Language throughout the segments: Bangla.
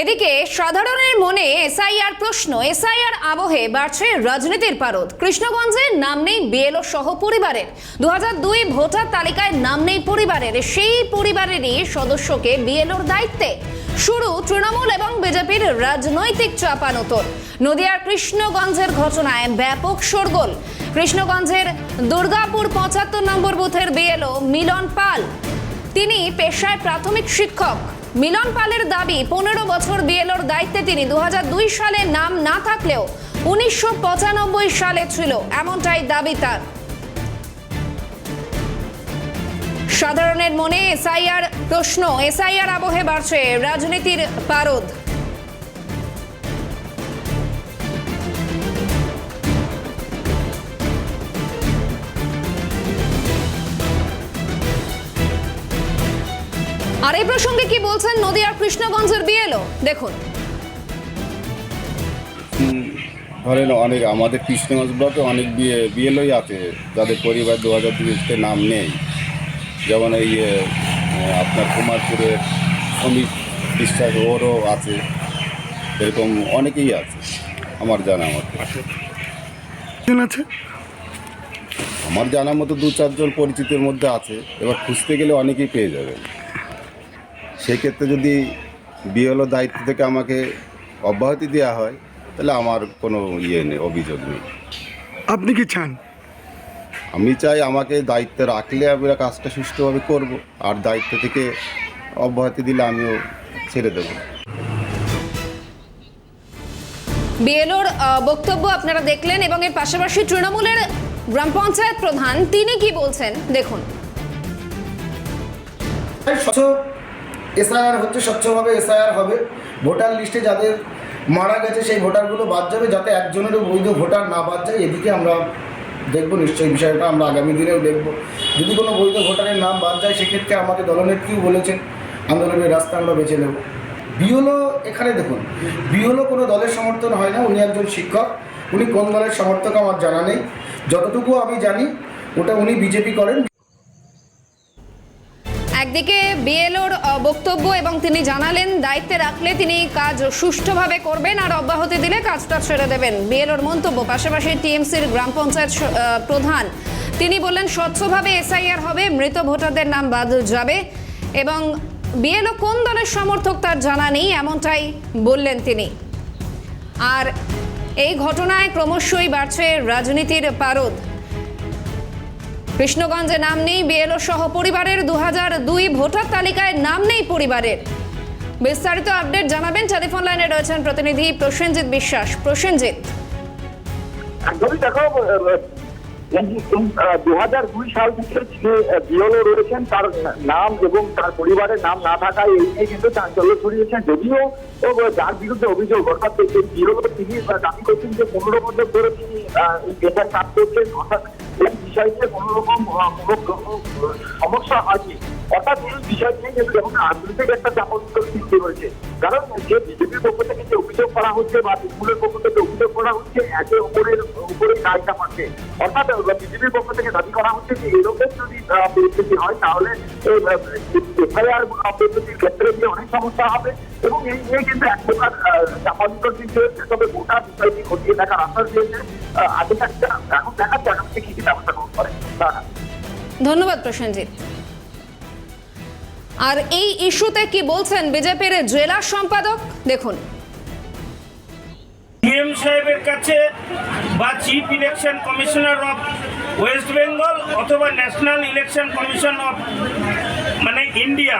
এদিকে সাধারণের মনে এসআইআর প্রশ্ন, এসআইআর আবহে বাড়ছে রাজনীতির পারদ। কৃষ্ণগঞ্জে নাম নেই বিএলও সহ পরিবারের। দু দুই ভোটার তালিকায় নাম নেই পরিবারের। সেই পরিবারেরই সদস্যকে বিএলওর দায়িত্বে। শুরু তৃণমূল এবং বিজেপির রাজনৈতিক চাপানোতর নদিয়ার কৃষ্ণগঞ্জের ঘটনায় ব্যাপক শোরগোল। কৃষ্ণগঞ্জের দুর্গাপুর পঁচাত্তর নম্বর বুথের বিএলও মিলন পাল। তিনি পেশায় প্রাথমিক শিক্ষক। মিলন পালের দাবি, পনেরো বছর বিএলওর দায়িত্বে তিনি দু হাজার দুই সালে নাম না থাকলেও উনিশশো পঁচানব্বই সালে ছিল, এমনটাই দাবি তার। সাধারণের মনে এসআইআর প্রশ্ন, এসআইআর আবহে বাড়ছে, রাজনীতির পারদ। আর এই প্রসঙ্গে কি বলছেন নদিয়ার কৃষ্ণগঞ্জের বিএলও? দেখুন। ধরেন অনেক আমাদের কৃষ্ণগঞ্জ ব্লকে অনেক বিয়ে বিয়েলই আছে যাদের পরিবার দু হাজার দুইতে নাম নেই। যেমন এই আপনার কুমারপুরের শ্রমিক বিশ্বাস ওরও আছে এরকম অনেকেই আছে আমার জানা মতো। আছে? আমার জানা মতো দু চারজন পরিচিতের মধ্যে আছে এবার খুঁজতে গেলে অনেকেই পেয়ে যাবেন। সেক্ষেত্রে যদি বিএলও দায়িত্ব থেকে আমাকে অব্যাহতি দেওয়া হয় তাহলে আমার কোনো ইয়ে নেই অভিযোগ নেই। আপনি কি চান? আমি চাই আমাকে দায়িত্বে রাখলে আমি কাজটা সুষ্ঠুভাবে করব আর দায়িত্ব থেকে অব্যাহতি দিলে আমিও ছেড়ে দেবো। বিএলওর বক্তব্য আপনারা দেখলেন এবং এর পাশাপাশি তৃণমূলের গ্রাম পঞ্চায়েত প্রধান তিনি কি বলছেন? দেখুন। এসআইআর হচ্ছে স্বচ্ছভাবে এসআইআর হবে। ভোটার লিস্টে যাদের মারা গেছে, সেই ভোটারগুলো বাদ যাবে যাতে একজনেরও বৈধ ভোটার না বাদ যায়। এদিকে আমরা দেখব নিশ্চয়ই বিষয়টা, আমরা আগামী দিনেও দেখব। যদি কোনো বৈধ ভোটারের নাম বাদ যায়, সেক্ষেত্রে আমাদের দলনেত্রীও বলেছেন, আন্দোলনের রাস্তা আমরা বেছে নেব। বিওলো এখানে দেখুন বিওলো কোনো দলের সমর্থন হয় না, উনি একজন শিক্ষক। উনি কোন দলের সমর্থক আমার জানা নেই। যতটুকু আমি জানি, ওটা উনি বিজেপি করেন। একদিকে বিএলওর বক্তব্য এবং তিনি জানালেন, দায়িত্বে রাখলে তিনি কাজ সুষ্ঠুভাবে করবেন আর অব্যাহতি দিলে কাজটা ছেড়ে দেবেন। বিএলওর মন্তব্য, পাশাপাশি টিএমসির গ্রাম পঞ্চায়েত প্রধান, তিনি বললেন, স্বচ্ছভাবে এসআইআর হবে, মৃত ভোটারদের নাম বাদ যাবে এবং বিএলও কোন দলের সমর্থক তার জানা নেই, এমনটাই বললেন তিনি। আর এই ঘটনায় ক্রমশই বাড়ছে রাজনীতির পারদ। কৃষ্ণগঞ্জে নাম নেই, বিএলও সহ পরিবারের দু দুই ভোটার তালিকায় নাম নেই পরিবারের। বিস্তারিত আপডেট জানাবেন টেলিফোন লাইনে রয়েছেন প্রতিনিধি প্রসেনজিৎ বিশ্বাস। প্রসেনজিৎ। দু হাজার দুই সাল থেকে যে বিএলও রয়েছেন, তার নাম এবং তার পরিবারের নাম না থাকায় এই নিয়ে কিন্তু চাঞ্চল্য ছড়িয়েছেন যদিও যার বিরুদ্ধে অভিযোগ, অর্থাৎ যে বিএলও তিনি দাবি করছেন যে পনেরো বছর ধরে তিনি এই কাজ করছেন, অর্থাৎ এই বিষয়তে কোনো কোনো সমস্যা হয়নি অর্থাৎ এই বিষয় নিয়ে কিন্তু রাজনৈতিক একটা চাপন সৃষ্টি হয়েছে কারণ যে বিজেপির পক্ষ থেকে যে অভিযোগ করা হচ্ছে বা তৃণমূলের পক্ষ থেকে অভিযোগ করা হচ্ছে একে অপরের উপরে দায় চাপাচ্ছে অর্থাৎ বিজেপির পক্ষ থেকে দাবি করা হচ্ছে যে এরকম পরিস্থিতি হয় তাহলে এফআইআর পদ্ধতির ক্ষেত্রে গিয়ে অনেক সমস্যা হবে। এবং এই নিয়ে কিন্তু এক প্রকার সৃষ্টি হয়েছে তবে গোটা বিষয়টি খতিয়ে দেখার আশ্বাস দিয়েছে। আহ, আধিকারিকরা এখন দেখাচ্ছে আগামী কি কি ব্যবস্থা গ্রহণ করে ধন্যবাদ প্রসেনজিৎ। আর এই ইস্যুতে কি বলছেন বিজেপির জেলা সম্পাদক? দেখুন। ডিএম সাহেবের কাছে বা chief election commissioner of West Bengal অথবা ন্যাশনাল ইলেকশন কমিশন অফ মানে ইন্ডিয়া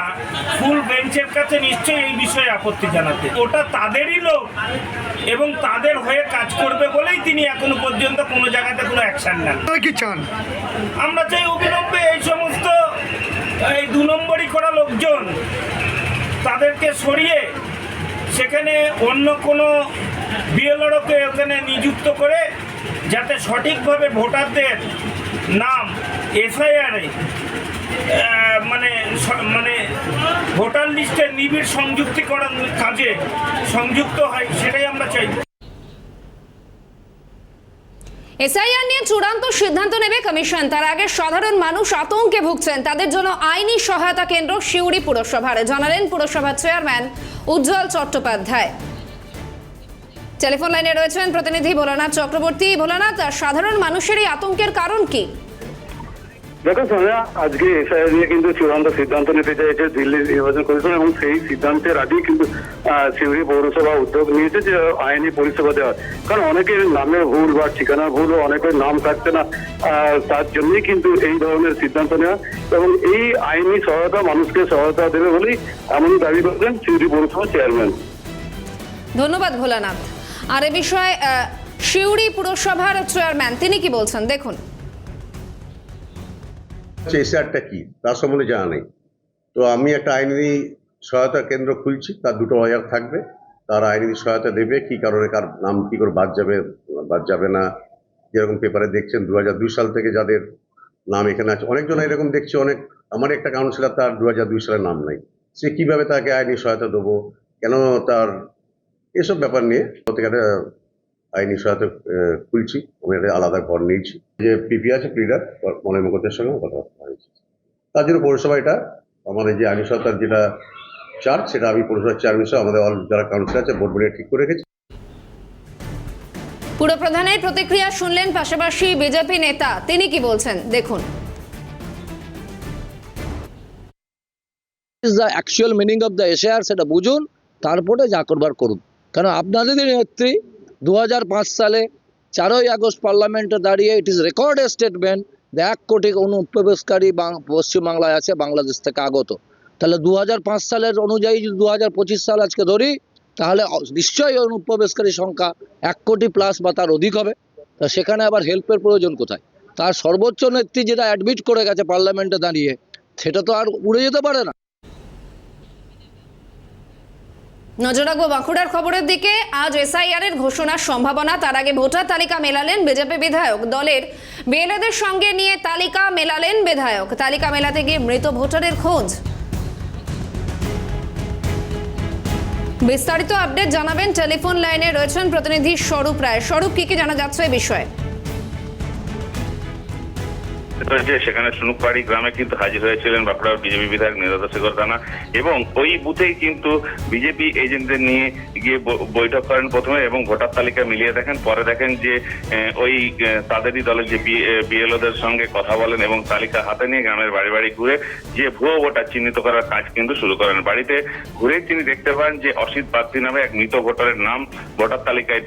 ফুল বেঞ্চের কাছে নিশ্চয়ই এই বিষয়ে আপত্তি জানাতে। ওটা তাদেরই লোক এবং তাদের হয়ে কাজ করবে বলেই তিনি এখনও পর্যন্ত কোনো জায়গাতে কোনো অ্যাকশন নেন কি চান? আমরা চাই অবিলম্বে এই সমস্ত এই দু নম্বরই করা লোকজন তাদেরকে সরিয়ে সেখানে অন্য কোনো বিএলআরওকে ওখানে নিযুক্ত করে যাতে সঠিকভাবে ভোটারদের নাম এসআইআরে মানে মানে ভোটার লিস্টে নিবিড় সংযুক্তিকরণ কাজে সংযুক্ত হয়, সেটাই আমরা চাই। এসআইআর নিয়ে চূড়ান্ত সিদ্ধান্ত নেবে কমিশন। তার আগে সাধারণ মানুষ আতঙ্কে ভুগছেন। তাদের জন্য আইনি সহায়তা কেন্দ্র শিউড়ি পুরসভার, জানালেন পুরসভার চেয়ারম্যান উজ্জ্বল চট্টোপাধ্যায়। টেলিফোন লাইনে রয়েছেন প্রতিনিধি ভোলানাথ চক্রবর্তী। ভোলানাথ সাধারণ মানুষের এই আতঙ্কের কারণ কি? দেখো সোনিয়া আজকে এসআইআর নিয়ে কিন্তু চূড়ান্ত সিদ্ধান্ত নিতে চাইছে দিল্লি নির্বাচন কমিশন এবং সেই সিদ্ধান্তের আগেই কিন্তু সিউড়ি পৌরসভা উদ্যোগ নিয়েছে যে আইনি পরিষেবা দেওয়ার। কারণ অনেকের নামের ভুল বা ঠিকানার ভুল অনেকের নাম কাটছে না তার জন্যই কিন্তু এই ধরনের সিদ্ধান্ত নেওয়া এবং এই আইনি সহায়তা মানুষকে সহায়তা দেবে বলেই এমনই দাবি করেছেন সিউড়ি পৌরসভা চেয়ারম্যান। ধন্যবাদ ভোলানাথ। আর এ বিষয়ে শিউড়ি পুরসভার চেয়ারম্যান, তিনি কি বলছেন? দেখুন। এসআরটা কি? তার সম্বন্ধে জানা নেই। তো আমি একটা আইনি সহায়তা কেন্দ্র খুলছি, তার দুটো ওয়ার থাকবে। তার আইনি সহায়তা দেবে, কি কারণে, কার নাম কি করে বাদ যাবে বাদ যাবে না। যেরকম পেপারে দেখছেন দু হাজার দুই সাল থেকে যাদের নাম এখানে আছে, অনেকজন এরকম দেখছি, অনেক, আমার একটা কাউন্সিলর, তার দু হাজার দুই সালের নাম নাই। সে কীভাবে তাকে আইনি সহায়তা দেবো? কেন তার এসব ব্যাপার নিয়ে প্রত্যেক একটা আইনি সহায়তা খুলছি। আমি একটা আলাদা ঘর নিয়েছি। যে পিপি আছে প্লিডার মনের মুখতের সঙ্গে কথাবার্তা হয়েছে তার জন্য পৌরসভা এটা। আমাদের যে আইনি সহায়তার যেটা চার্জ সেটা আমি পৌরসভার চেয়ারম্যান সহ আমাদের অল যারা কাউন্সিল আছে বোর্ড মিলিয়ে ঠিক করে রেখেছি। পুরপ্রধানের প্রতিক্রিয়া শুনলেন পাশাপাশি বিজেপি নেতা। তিনি কি বলছেন? দেখুন। Is the actual meaning of the SR সেটা বুঝুন তারপরে যা করবার করুন। কারণ আপনাদের নেত্রী দু হাজার পাঁচ সালে চারই আগস্ট পার্লামেন্টে দাঁড়িয়ে ইট ইজ রেকর্ড স্টেটমেন্ট যে এক কোটি অনুপ্রবেশকারী পশ্চিমবাংলায় আছে, বাংলাদেশ থেকে আগত। তাহলে দু হাজার পাঁচ সালের অনুযায়ী যদি দু হাজার পঁচিশ সাল আজকে ধরি, তাহলে নিশ্চয়ই অনুপ্রবেশকারী সংখ্যা এক কোটি প্লাস বা তার অধিক হবে। তা সেখানে আবার হেল্পের প্রয়োজন কোথায়? তার সর্বোচ্চ নেত্রী যেটা অ্যাডমিট করে গেছে পার্লামেন্টে দাঁড়িয়ে, সেটা তো আর উড়ে যেতে পারে না। নজর রাখব বাঁকুড়ার খবরের দিকে। আজ এসআইআর এর ঘোষণার সম্ভাবনা, তার আগে ভোটার তালিকা মেলালেন বিজেপি বিধায়ক। দলের বিএলএদের সঙ্গে নিয়ে তালিকা মেলালেন বিধায়ক। তালিকা মেলাতে গিয়ে মৃত ভোটারের খোঁজ। বিস্তারিত আপডেট জানাবেন, টেলিফোন লাইনে রয়েছেন প্রতিনিধি স্বরূপ রায়। স্বরূপ, কি কি জানা যাচ্ছে এই বিষয়ে? যে সেখানে সুনুকপাড়ি গ্রামে কিন্তু হাজির হয়েছিলেন বাঁকুড়ার বিজেপি বিধায়ক নিরদ শেখর রানা এবং ওই বুথেই কিন্তু বিজেপি এজেন্টদের নিয়ে গিয়ে বৈঠক করেন প্রথমে এবং ভোটার তালিকা মিলিয়ে দেখেন। পরে দেখেন যে ওই তাদেরই দলের যে বিএলওদের সঙ্গে কথা বলেন এবং তালিকা হাতে নিয়ে গ্রামের বাড়ি বাড়ি ঘুরে যে ভুয়ো ভোটার চিহ্নিত করার কাজ কিন্তু শুরু করেন। বাড়িতে ঘুরে তিনি দেখতে পান যে অসিত বাগদি নামে এক মৃত ভোটারের নাম ভোটার তালিকায়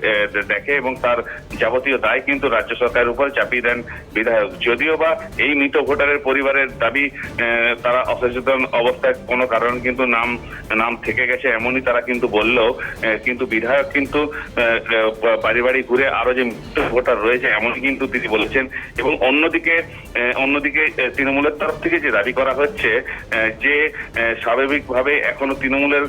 দেখে এবং তার যাবতীয় দায় কিন্তু রাজ্য সরকারের উপর চাপিয়ে দেন বিধায়ক। যদিও বা এই মৃত ভোটারের পরিবারের দাবি তারা অসচেতন অবস্থায় কোনো কারণ কিন্তু নাম নাম থেকে গেছে এমনই তারা কিন্তু বললেও কিন্তু বিধায়ক কিন্তু বাড়ি বাড়ি ঘুরে আরও যে মৃত ভোটার রয়েছে এমনই কিন্তু তিনি বলেছেন। এবং অন্যদিকে অন্যদিকে তৃণমূলের তরফ থেকে যে দাবি করা হচ্ছে যে স্বাভাবিকভাবে এখনও তৃণমূলের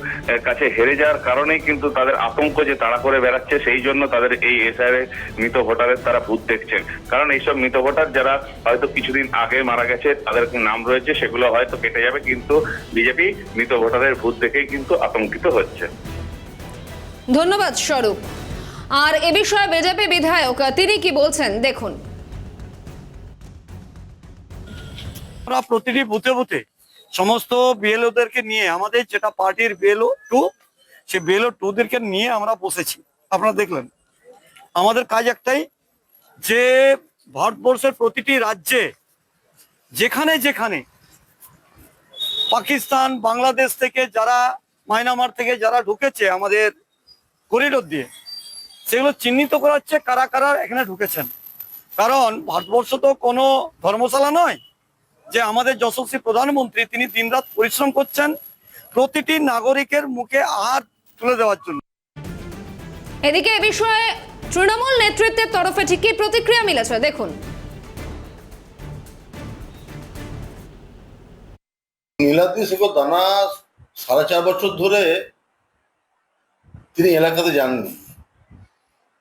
কাছে হেরে যাওয়ার কারণেই কিন্তু তাদের আতঙ্ক যে তাড়া করে বেড়াচ্ছে, সেই জন্য তাদের এই এসআইআর মৃত ভোটারের তারা ভূত দেখছেন। কারণ এইসব মৃত ভোটার যারা হয়তো কিছুদিন আগে মারা গেছে তাদের নাম রয়েছে সেগুলো হয়তো কেটে যাবে কিন্তু বিজেপি মৃত ভোটারের ভূত দেখেই কিন্তু আতঙ্কিত হচ্ছে। ধন্যবাদ স্বরূপ। আর এ বিষয়ে বিজেপি বিধায়ক তিনি কি বলছেন? দেখুন। আমরা প্রতিটি বুথে বুথে সমস্ত বিএলওদেরকে নিয়ে আমাদের যেটা পার্টির বিএলও টু সে বিএলও টুদেরকে নিয়ে আমরা বসেছি। আপনারা দেখলেন। আমাদের কাজ একটাই যে ভারতবর্ষের প্রতিটি রাজ্যে, যেখানে যেখানে পাকিস্তান, বাংলাদেশ থেকে যারা মায়ানমার থেকে যারা ঢুকেছে আমাদের করিডোর দিয়ে, সেগুলো চিহ্নিত করা হচ্ছে কারা কারা এখানে ঢুকেছেন। কারণ ভারতবর্ষ তো কোনো ধর্মশালা নয় যে আমাদের যশস্বী প্রধানমন্ত্রী তিনি দিনরাত পরিশ্রম করছেন প্রতিটি নাগরিকের মুখে আহার তুলে দেওয়ার জন্য। এদিকে এ বিষয়ে তৃণমূল নেতৃত্বের তরফে ঠিক কি প্রতিক্রিয়া মিলেছে, দেখুন। নীলাদ্রি শেখর দানা সাড়ে চার বছর ধরে তিনি এলাকাতে যাননি।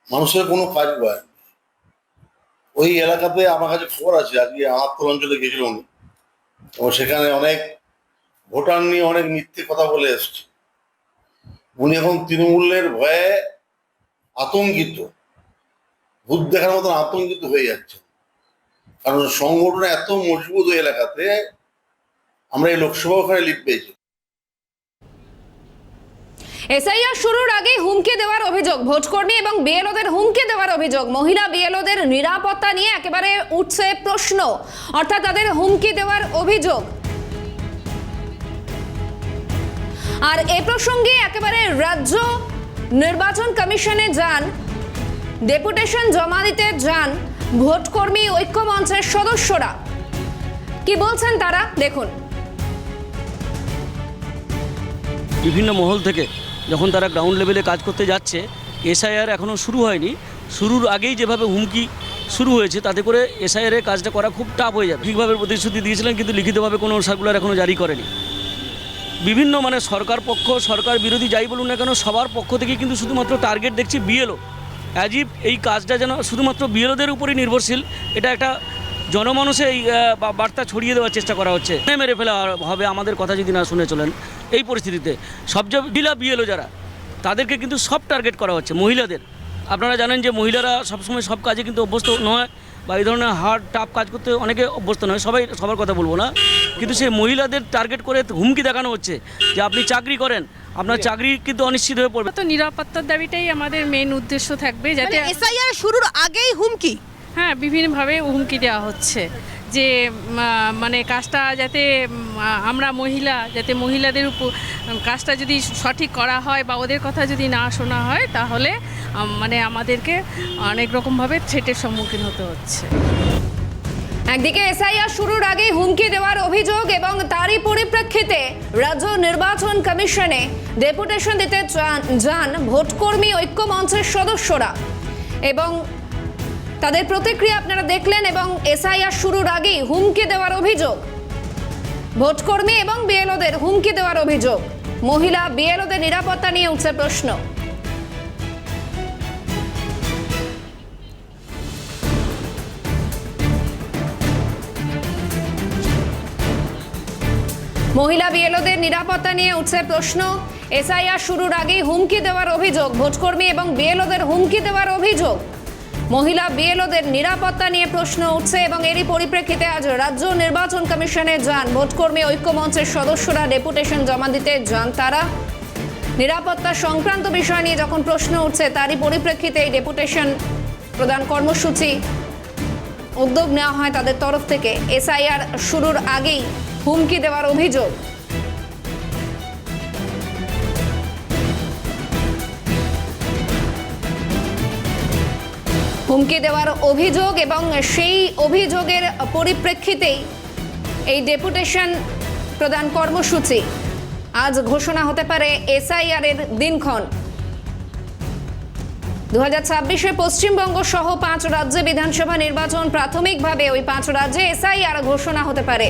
মানুষের কোনো কাজ করেন ওই এলাকাতে আমার কাছে খবর আছে, আজকে আহাত্তর অঞ্চলে গেছিল উনি। এবং সেখানে অনেক ভোটার নিয়ে অনেক মিথ্যে কথা বলে এসছে। উনি এখন তৃণমূলের ভয়ে আতঙ্কিত। ভূত দেখার মতন আতঙ্কিত হয়ে যাচ্ছে। কারণ সংগঠন এত মজবুত ওই এলাকাতে আমরা এই লোকসভা ওখানে লিড পেয়েছি। এসআইআর শুরুর আগে হুমকি দেওয়ার অভিযোগ। ভোটকর্মী এবং বিএলওদের হুমকি দেওয়ার অভিযোগ। মহিলা বিএলওদের নিরাপত্তা নিয়ে একেবারে উঠছে প্রশ্ন। অর্থাৎ তাদের হুমকি দেওয়ার অভিযোগ। আর এ প্রসঙ্গে একেবারে রাজ্য নির্বাচন কমিশনে যান ডেপুটেশন জমা দিতে যান ভোটকর্মী ঐক্য মঞ্চের সদস্যরা। কি বলছেন তারা? দেখুন। বিভিন্ন মহল থেকে যখন তারা গ্রাউন্ড লেভেলে কাজ করতে যাচ্ছে এসআইআর এখনও শুরু হয়নি। শুরুর আগেই যেভাবে হুমকি শুরু হয়েছে, তাতে করে এসআইআর এর কাজটা করা খুব টাফ হয়ে যাবে। ঠিকভাবে প্রতিশ্রুতি দিয়েছিলেন, কিন্তু লিখিতভাবে কোনো সার্কুলার এখনও জারি করেনি। বিভিন্ন মানে সরকার পক্ষ, সরকার বিরোধী যাই বলুন না কেন, সবার পক্ষ থেকে কিন্তু শুধুমাত্র টার্গেট দেখছি বিএলও অ্যাজিব এই কাজটা যেন শুধুমাত্র বিএলওদের উপরই নির্ভরশীল। এটা একটা জনমানুষে এই বার্তা ছড়িয়ে দেওয়ার চেষ্টা করা হচ্ছে। মেরে ফেলা হবে, আমাদের কথা যদি না শুনে চলেন এই পরিস্থিতিতে। সবচেয়ে ডিলা বিএলও যারা, তাদেরকে কিন্তু সব টার্গেট করা হচ্ছে, মহিলাদের। আপনারা জানেন যে মহিলারা সবসময় সব কাজে কিন্তু অভ্যস্ত নয়, বা এই ধরনের হার্ড টাফ কাজ করতে অনেকে অভ্যস্ত নয়, সবাই, সবার কথা বলব না। কিন্তু সেই মহিলাদের টার্গেট করে হুমকি দেখানো হচ্ছে যে আপনি চাকরি করেন আপনার চাকরি কিন্তু অনিশ্চিত হয়ে পড়বে। তো নিরাপত্তার দাবিটাই আমাদের মেন উদ্দেশ্য থাকবে যাতে এসআইআর শুরুর আগেই হুমকি? হ্যাঁ বিভিন্নভাবে হুমকি দেওয়া হচ্ছে যে মানে কাজটা যাতে আমরা মহিলা যাতে মহিলাদের উপর কাজটা যদি সঠিক করা হয় বা ওদের কথা যদি না শোনা হয় তাহলে মানে আমাদেরকে অনেক রকমভাবে থ্রেটের সম্মুখীন হতে হচ্ছে। একদিকে এসআইআর শুরুর আগে হুমকি দেওয়ার অভিযোগ এবং তারই পরিপ্রেক্ষিতে রাজ্য নির্বাচন কমিশনে ডেপুটেশন দিতে যান- ভোটকর্মী ঐক্য মঞ্চের সদস্যরা। এবং তাদের প্রতিক্রিয়া আপনারা দেখলেন এবং এসআইআর শুরুর আগেই হুমকি দেওয়ার অভিযোগ। ভোটকর্মী এবং বিএলওদের হুমকি দেওয়ার অভিযোগ। মহিলা বিএলওদের নিরাপত্তা নিয়ে উঠছে প্রশ্ন। মহিলা বিএলওদের নিরাপত্তা নিয়ে উঠছে প্রশ্ন। এসআইআর শুরুর আগেই হুমকি দেওয়ার অভিযোগ, ভোটকর্মী এবং বিএলওদের হুমকি দেওয়ার অভিযোগ। মহিলা বিএলওদের নিরাপত্তা নিয়ে প্রশ্ন উঠছে এবং এরই পরিপ্রেক্ষিতে আজ রাজ্য নির্বাচন কমিশনে যান। ভোটকর্মী ঐক্য মঞ্চের সদস্যরা ডেপুটেশন জমা দিতে যান তারা। নিরাপত্তা সংক্রান্ত বিষয় নিয়ে যখন প্রশ্ন উঠছে, তারই পরিপ্রেক্ষিতে এই ডেপুটেশন প্রদান কর্মসূচি উদ্যোগ নেওয়া হয় তাদের তরফ থেকে। এসআইআর শুরুর আগেই হুমকি দেওয়ার অভিযোগ। হুমকি দেওয়ার অভিযোগ এবং সেই অভিযোগের পরিপ্রেক্ষিতেই এই ডেপুটেশন প্রদান কর্মসূচি। আজ ঘোষণা হতে পারে এসআইআর এর দিনক্ষণ। দু হাজার ছাব্বিশে পশ্চিমবঙ্গ সহ পাঁচ রাজ্যে বিধানসভা নির্বাচন প্রাথমিকভাবে ওই পাঁচ রাজ্যে এসআইআর ঘোষণা হতে পারে।